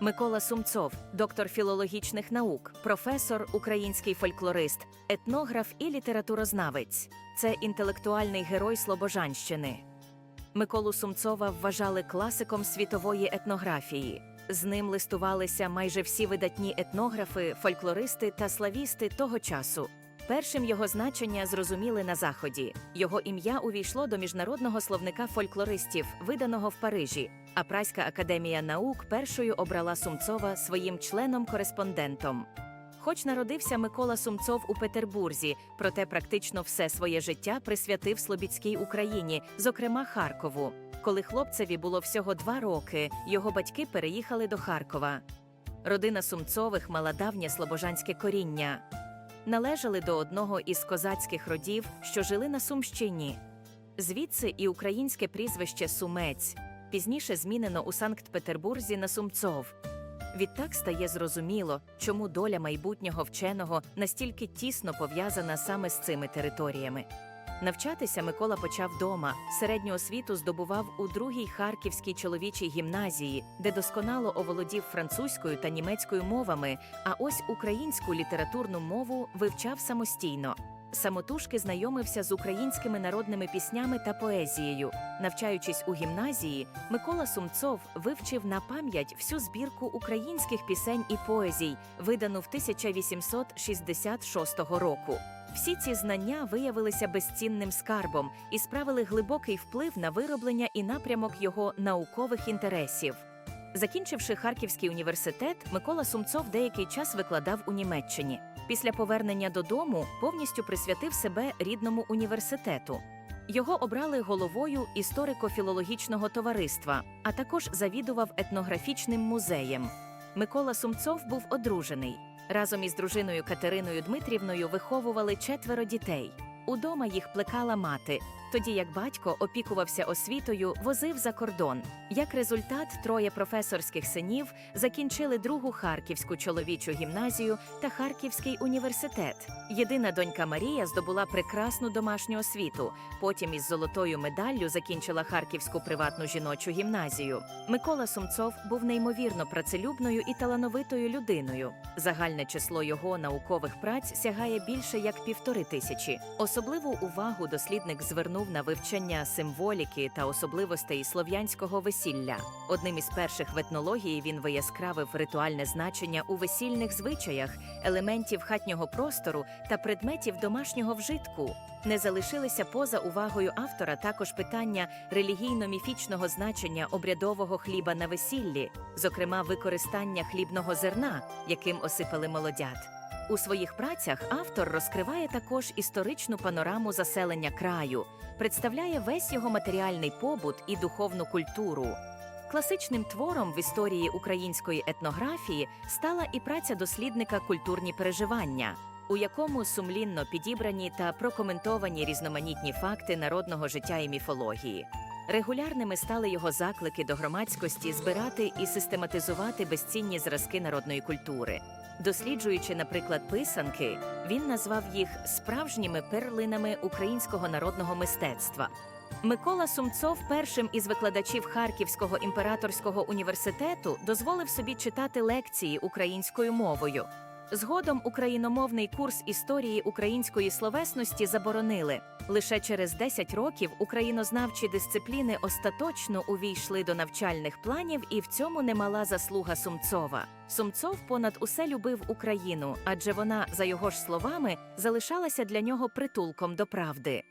Микола Сумцов, доктор філологічних наук, професор, український фольклорист, етнограф і літературознавець. Це інтелектуальний герой Слобожанщини. Миколу Сумцова вважали класиком світової етнографії. З ним листувалися майже всі видатні етнографи, фольклористи та славісти того часу. Першим його значення зрозуміли на заході. Його ім'я увійшло до міжнародного словника фольклористів, виданого в Парижі. А Праська академія наук першою обрала Сумцова своїм членом-кореспондентом. Хоч народився Микола Сумцов у Петербурзі, проте практично все своє життя присвятив Слобідській Україні, зокрема Харкову. Коли хлопцеві було всього два роки, його батьки переїхали до Харкова. Родина Сумцових мала давнє слобожанське коріння. Належали до одного із козацьких родів, що жили на Сумщині. Звідси і українське прізвище Сумець, пізніше змінено у Санкт-Петербурзі на Сумцов. Відтак стає зрозуміло, чому доля майбутнього вченого настільки тісно пов'язана саме з цими територіями. Навчатися Микола почав вдома. Середню освіту здобував у другій Харківській чоловічій гімназії, де досконало оволодів французькою та німецькою мовами, а ось українську літературну мову вивчав самостійно. Самотужки знайомився з українськими народними піснями та поезією. Навчаючись у гімназії, Микола Сумцов вивчив на пам'ять всю збірку українських пісень і поезій, видану в 1866 року. Всі ці знання виявилися безцінним скарбом і справили глибокий вплив на вироблення і напрямок його наукових інтересів. Закінчивши Харківський університет, Микола Сумцов деякий час викладав у Німеччині. Після повернення додому повністю присвятив себе рідному університету. Його обрали головою історико-філологічного товариства, а також завідував етнографічним музеєм. Микола Сумцов був одружений. Разом із дружиною Катериною Дмитрівною виховували четверо дітей. Удома їх плекала мати, тоді як батько опікувався освітою, возив за кордон. Як результат, троє професорських синів закінчили другу Харківську чоловічу гімназію та Харківський університет. Єдина донька Марія здобула прекрасну домашню освіту. Потім із золотою медаллю закінчила Харківську приватну жіночу гімназію. Микола Сумцов був неймовірно працелюбною і талановитою людиною. Загальне число його наукових праць сягає більше як півтори тисячі. Особливу увагу дослідник звернув на вивчення символіки та особливостей слов'янського весілля. Одним із перших в етнології він вияскравив ритуальне значення у весільних звичаях, елементів хатнього простору та предметів домашнього вжитку. Не залишилися поза увагою автора також питання релігійно-міфічного значення обрядового хліба на весіллі, зокрема використання хлібного зерна, яким осипали молодят. У своїх працях автор розкриває також історичну панораму заселення краю, представляє весь його матеріальний побут і духовну культуру. Класичним твором в історії української етнографії стала і праця дослідника культурні переживання, у якому сумлінно підібрані та прокоментовані різноманітні факти народного життя і міфології. Регулярними стали його заклики до громадськості збирати і систематизувати безцінні зразки народної культури. Досліджуючи, наприклад, писанки, він назвав їх справжніми перлинами українського народного мистецтва. Микола Сумцов, першим із викладачів Харківського імператорського університету, дозволив собі читати лекції українською мовою. Згодом україномовний курс історії української словесності заборонили. Лише через 10 років українознавчі дисципліни остаточно увійшли до навчальних планів, і в цьому немала заслуга Сумцова. Сумцов понад усе любив Україну, адже вона, за його ж словами, залишалася для нього притулком до правди.